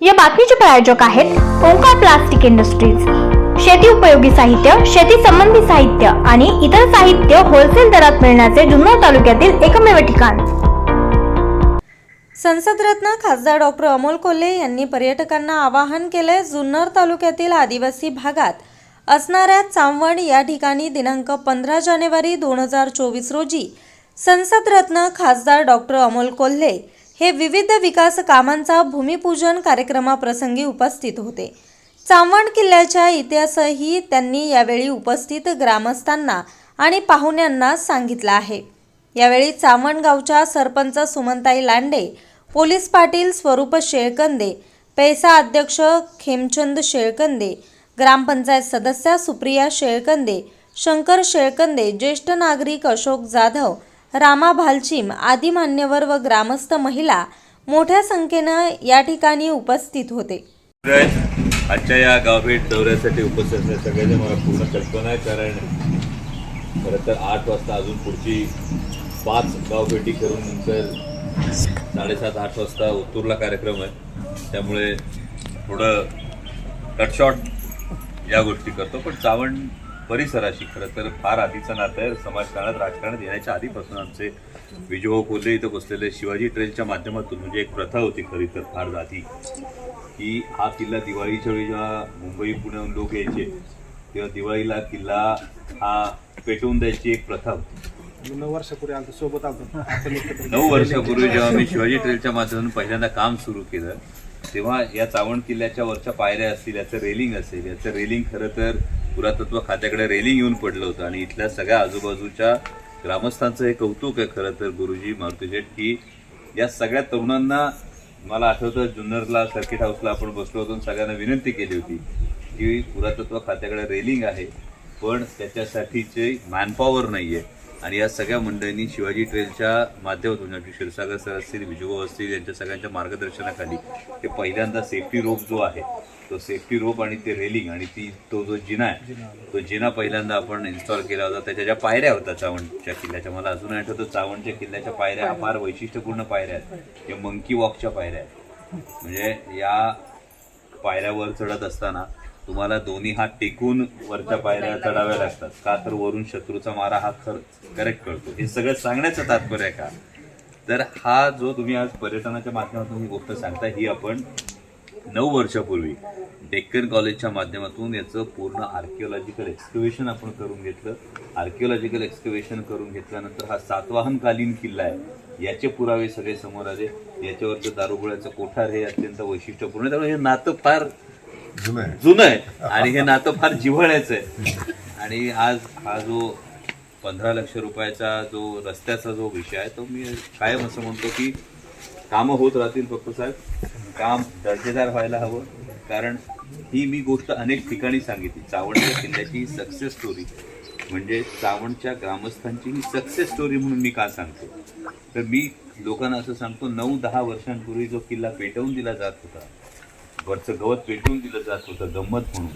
या बातमीचे प्रायोजक आहेत ओंकार प्लास्टिक इंडस्ट्रीज. शेती उपयोगी साहित्य शेती संबंधी साहित्य आणि इतर साहित्य होलसेल दरात मिळण्याचे जुन्नर तालुक्यातील एकमेव ठिकाण. संसदरत्न खासदार डॉक्टर अमोल कोल्हे यांनी पर्यटकांना आवाहन केले जुन्नर तालुक्यातील आदिवासी भागात असणाऱ्या चांवण या ठिकाणी दिनांक पंधरा जानेवारी दोन हजार चोवीस रोजी संसदरत्न खासदार डॉक्टर अमोल कोल्हे हे विविध विकास कामांचा भूमिपूजन कार्यक्रमाप्रसंगी उपस्थित होते. चांवण किल्ल्याच्या इतिहासही त्यांनी यावेळी उपस्थित ग्रामस्थांना आणि पाहुण्यांना सांगितला आहे. यावेळी चामण गावच्या सरपंच सुमनताई लांडे पोलीस पाटील स्वरूप शेळकंदे पैसा अध्यक्ष खेमचंद शेळकंदे ग्रामपंचायत सदस्या सुप्रिया शेळकंदे शंकर शेळकंदे ज्येष्ठ नागरिक अशोक जाधव रामा भालचीम आदी मान्यवर व ग्रामस्थ महिला मोठ्या संख्येनं या ठिकाणी उपस्थित होते. आजच्या या गावभेट दौऱ्यासाठी उपस्थित असलेल्या सगळ्यांनी मला पूर्ण कल्पना आहे. कारण खरं तर आठ वाजता अजून पुढची पाच गावभेटी करून नंतर साडेसात आठ वाजता उत्तूरला कार्यक्रम आहे. त्यामुळे थोडं कटशॉट या गोष्टी करतो. पण चावण परिसराशी. खरं तर फार आधीचं नातं आहे. समाजकारणात राजकारणात येण्याच्या आधीपासून आमचे विजयभाऊ कोल्हे इथं बसलेले शिवाजी ट्रेनच्या माध्यमातून म्हणजे एक प्रथा होती खरी तर फार आधी की हा किल्ला दिवाळीच्या वेळी जेव्हा मुंबई पुण्याहून लोक यायचे तेव्हा दिवाळीला किल्ला हा पेटवून द्यायची एक प्रथा होती. नऊ वर्षापूर्वी आलतो सोबत एकत्र नऊ वर्षापूर्वी जेव्हा मी शिवाजी ट्रेलच्या माध्यमातून पहिल्यांदा काम सुरू केलं तेव्हा या चावण किल्ल्याच्या वरच्या पायऱ्या असतील याचं रेलिंग असेल याचं रेलिंग खरं तर पुरातत्व खात्याकडे रेलिंग येऊन पडलं होतं. आणि इथल्या सगळ्या आजूबाजूच्या ग्रामस्थांचं हे कौतुक आहे खरं तर गुरुजी मारुतीजेट की या सगळ्या तरुणांना मला आठवतं जुन्नरला सर्किट हाऊसला आपण बसलो होतो आणि सगळ्यांना विनंती केली होती की पुरातत्व खात्याकडे रेलिंग आहे पण त्याच्यासाठीचे मॅनपॉवर नाही आहे आणि या सगळ्या मंडळींनी शिवाजी ट्रेलच्या माध्यमातून आमचे क्षीरसागर सर असतील विजूभाऊ असतील यांच्या सगळ्यांच्या मार्गदर्शनाखाली ते पहिल्यांदा सेफ्टी रोप जो आहे तो सेफ्टी रोप आणि ते रेलिंग आणि ती तो जो जिना आहे तो जिना पहिल्यांदा आपण इन्स्टॉल केला होता. त्याच्या ज्या पायऱ्या होत्या चावणच्या किल्ल्याच्या मला अजून आठवतं चावणच्या किल्ल्याच्या पायऱ्या फार वैशिष्ट्यपूर्ण पायऱ्या आहेत. या मंकी वॉकच्या पायऱ्या आहेत. म्हणजे या पायऱ्यावर चढत असताना तुम्हाला दोन्ही हात टेकून वरच्या पायऱ्या चढाव्या लागतात. का तर वरून शत्रूचा मारा हा खर करेक्ट कळतो. हे सगळं सांगण्याचं तात्पर्य आहे का? तर हा जो तुम्ही आज पर्यटनाच्या माध्यमातून ही गोष्ट सांगता ही आपण नऊ वर्षापूर्वी डेक्कन कॉलेजच्या माध्यमातून याचं पूर्ण आर्किओलॉजिकल एक्सकवेशन आपण करून घेतलं. आर्किओलॉजिकल एक्सकवेशन करून घेतल्यानंतर हा सातवाहनकालीन किल्ला आहे. याचे पुरावे सगळे समोर आले. याच्यावरचं दारुगोळ्याचं कोठार हे अत्यंत वैशिष्ट्यपूर्ण आहे. त्यामुळे हे नातं फार जुनं आहे. आणि हे नातं फार जिव्हाळ्याचं आहे. आणि आज हा जो पंधरा लक्ष रुपयाचा जो रस्त्याचा जो विषय आहे तो मी कायम असं म्हणतो की कामं होत राहतील फक्त साहेब. काम दर्जेदार व्हायला हवं. कारण ही मी गोष्ट अनेक ठिकाणी सांगितली. चावणच्या किल्ल्याची सक्सेस स्टोरी म्हणजे चावणच्या ग्रामस्थांची ही सक्सेस स्टोरी म्हणून मी का सांगतो? तर मी लोकांना असं सांगतो नऊ दहा वर्षांपूर्वी जो किल्ला पेटवून दिला जात होता वरचं गवत पेटवून दिलं जात होतं गंमत म्हणून.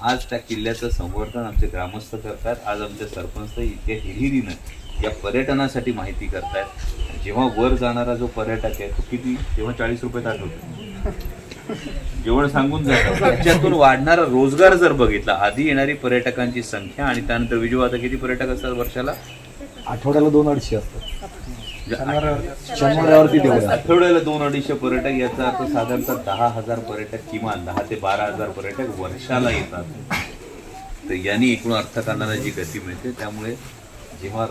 आज त्या किल्ल्याचं संवर्धन आमचे ग्रामस्थ करतात. आज आमचे सरपंच इतक्या हिरिरीनं या पर्यटनासाठी माहिती करतायत. जेव्हा वर जाणारा जो पर्यटक आहे तो किती तेव्हा चाळीस रुपये ताट होतो. जेवण सांगून त्याच्यातून वाढणारा रोजगार जर बघितला आधी येणारी पर्यटकांची संख्या आणि त्यानंतर विजू आता किती पर्यटक असतात वर्षाला? आठवड्याला दोन अडीचशे असतात. म्हणजे शनिवारावरती तेवढं आठवड्याला दोन अडीचशे पर्यटक याचा अर्थ साधारणतः दहा हजार पर्यटक किमान दहा ते बारा हजार पर्यटक वर्षाला येतात. तर यांनी एकूण अर्थकारणाला जी गती मिळते त्यामुळे जेव्हा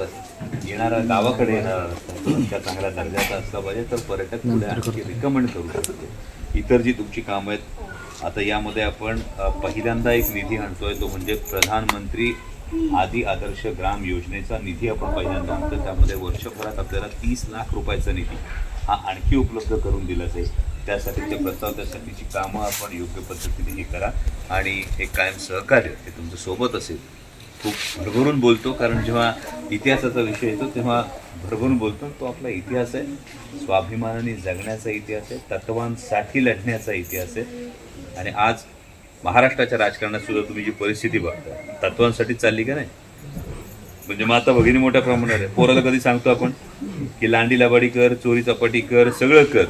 येणारा गावाकडे येणारा तो चांगल्या दर्जाचा असला पाहिजे तर पर्यटक पुढे आणखी रिकमेंड करू शकतो. इतर जी तुमची कामं आहेत आता यामध्ये आपण पहिल्यांदा एक निधी आणतोय तो म्हणजे प्रधानमंत्री आदी आदर्श ग्राम योजनेचा निधी आपण पहिल्यांदा आणतो त्यामध्ये वर्षभरात आपल्याला तीस लाख रुपयाचा निधी हा आणखी उपलब्ध करून दिला जाईल. त्यासाठीचे प्रस्ताव त्यासाठीची कामं आपण योग्य पद्धतीने हे करा. आणि हे कायम सहकार्य हे तुमच्यासोबत असेल खूप भरभरून बोलतो कारण जेव्हा इतिहासाचा विषय येतो तेव्हा भरभरून बोलतो. तो आपला इतिहास आहे. स्वाभिमानाने जगण्याचा इतिहास आहे. तत्वांसाठी लढण्याचा इतिहास आहे. आणि आज महाराष्ट्राच्या राजकारणात सुद्धा तुम्ही जी परिस्थिती बघता तत्वांसाठी चालली का नाही? म्हणजे माता भगिनी मोठ्या प्रमाणात आहे. पोराला कधी सांगतो आपण की लांडी लाबाडी कर चोरी चपाटी कर सगळं कर.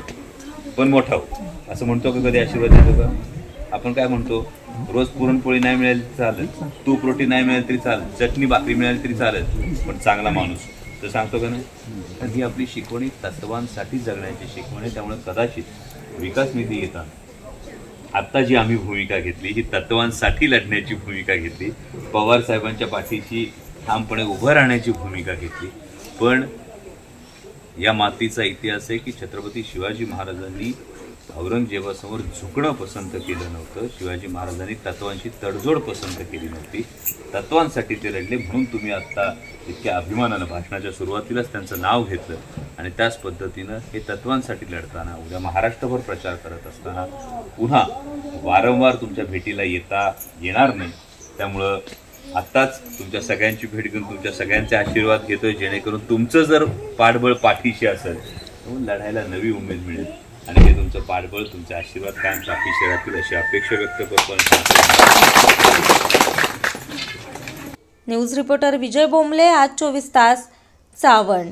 पण मोठा हो. असं म्हणतो का कधी आशीर्वाद देतो का? आपण काय म्हणतो? रोज पुरणपोळी नाही मिळाली तरी चालेल. तूप रोटी नाही मिळाली तरी चालेल. चटणी भाकरी मिळाली तरी चालेल. पण चांगला माणूस. तर सांगतो का नाही? तर ही आपली शिकवण तत्वांसाठी जगण्याची शिकवण आहे. त्यामुळे कदाचित विकास निधी येतात. आता जी आम्ही भूमिका घेतली ही तत्वांसाठी लढण्याची भूमिका घेतली. पवार साहेबांच्या पाठीशी ठामपणे उभं राहण्याची भूमिका घेतली. पण या मातीचा इतिहास आहे की छत्रपती शिवाजी महाराजांनी औरंगजेबासमोर झुकणं पसंत केलं नव्हतं. शिवाजी महाराजांनी तत्वांची तडजोड पसंत केली नव्हती. तत्वांसाठी ते लढले म्हणून तुम्ही आत्ता इतक्या अभिमानानं भाषणाच्या सुरुवातीलाच त्यांचं नाव घेतलं. आणि त्याच पद्धतीनं हे तत्वांसाठी लढताना उद्या महाराष्ट्रभर प्रचार करत असताना पुन्हा वारंवार तुमच्या भेटीला येता येणार नाही. त्यामुळं आत्ताच तुमच्या सगळ्यांची भेट घेऊन तुमच्या सगळ्यांचे आशीर्वाद घेतोय जेणेकरून तुमचं जर पाठबळ पाठीशी असेल तर लढायला नवी उमेद मिळेल. आणि हे तुमचं पाठबळ तुमचे आशीर्वाद कायम पाठीशी राहतील अशी अपेक्षा व्यक्त करतो न्यूज रिपोर्टर विजय बोंबले आज चोवीस तास चावण.